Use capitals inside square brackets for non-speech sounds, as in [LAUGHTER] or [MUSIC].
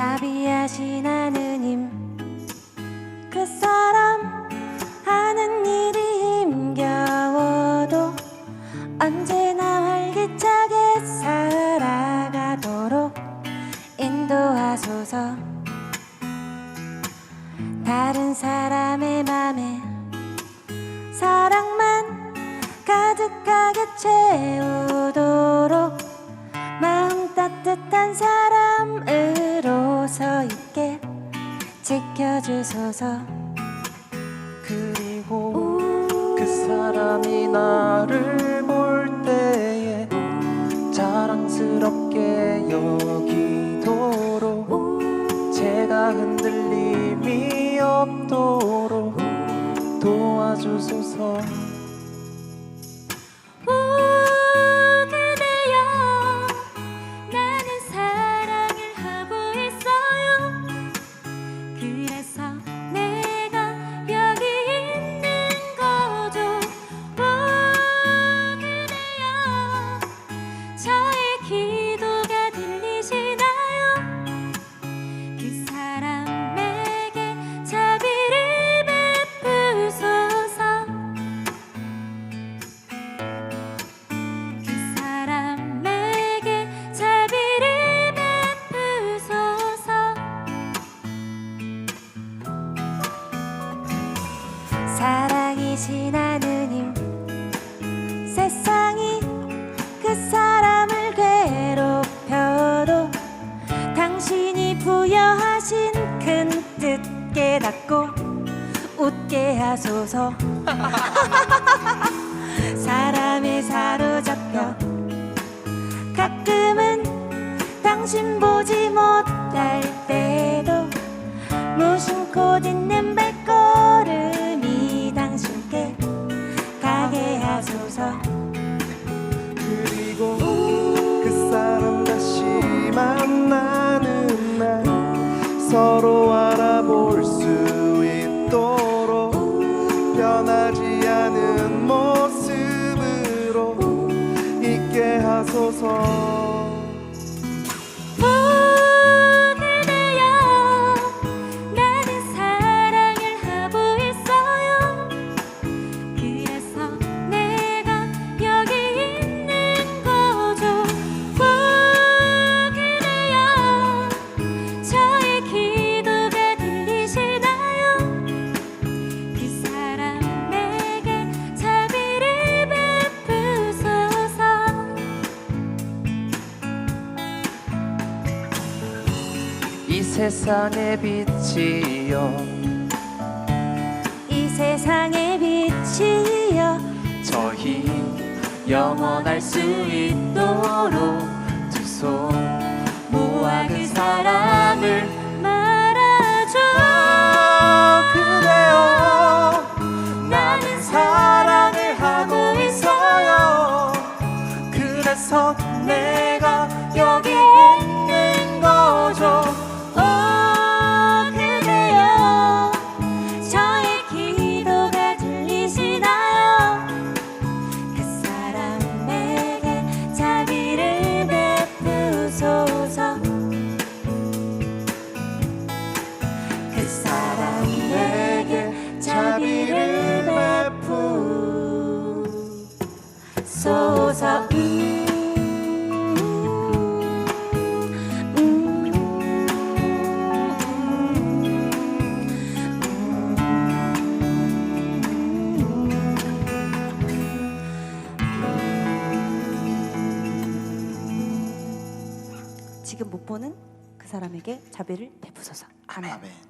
자비하신 하느님 그 사람 하는 일이 힘겨워도 언제나 활기차게 살아가도록 인도하소서. 다른 사람의 맘에 사랑만 가득하게 채우도록 마음 따뜻한 사람으로 서 있게 지켜주소서. 그리고 그 사람이 나를 볼 때에 자랑스럽게 여기도록 제가 흔들림이 없도록 도와주소서 사랑이신 하느님 세상이 그 사람을 괴롭혀도 당신이 부여하신 큰 뜻 깨닫고 웃게 하소서 [LAUGHS] 알아볼 수 있도록 변하지 않은 모습으로 있게 하소서 이 세상의 빛이여. 이 세상의 빛이여. 저희 영원할 수 있도록 두손 음, 지금 못 보는 그 사람에게 자비를 베푸소서. 아멘. 아멘.